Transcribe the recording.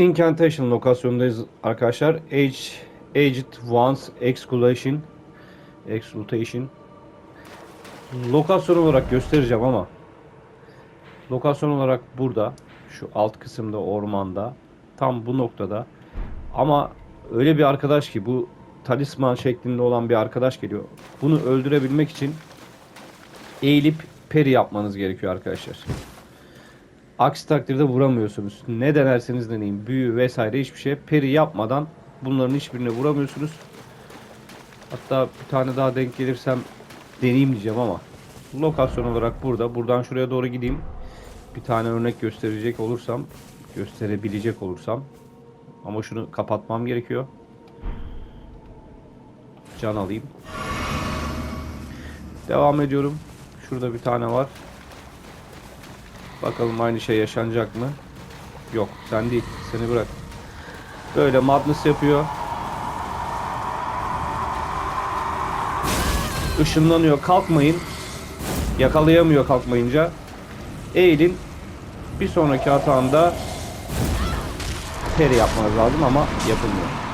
Incantation lokasyondayız arkadaşlar. Age, Aged Ones Exclusion Exultation Lokasyon olarak göstereceğim ama lokasyon olarak burada şu alt kısımda ormanda tam bu noktada ama öyle bir arkadaş ki bu talisman şeklinde olan bir arkadaş geliyor. Bunu öldürebilmek için eğilip peri yapmanız gerekiyor arkadaşlar. Aksi takdirde vuramıyorsunuz. Ne denerseniz deneyin. Büyü vesaire hiçbir şey. Peri yapmadan bunların hiçbirine vuramıyorsunuz. Hatta bir tane daha denk gelirsem deneyeyim diyeceğim ama lokasyon olarak burada. Buradan şuraya doğru gideyim. Bir tane örnek gösterecek olursam, gösterebilecek olursam ama şunu kapatmam gerekiyor. Can alayım. Devam ediyorum. Şurada bir tane var. Bakalım aynı şey yaşanacak mı? Yok sen değil. Seni bırak. Böyle madness yapıyor. Işınlanıyor. Kalkmayın. Yakalayamıyor kalkmayınca. Eğilin. Bir sonraki hatanda peri yapmanız lazım ama yapılmıyor.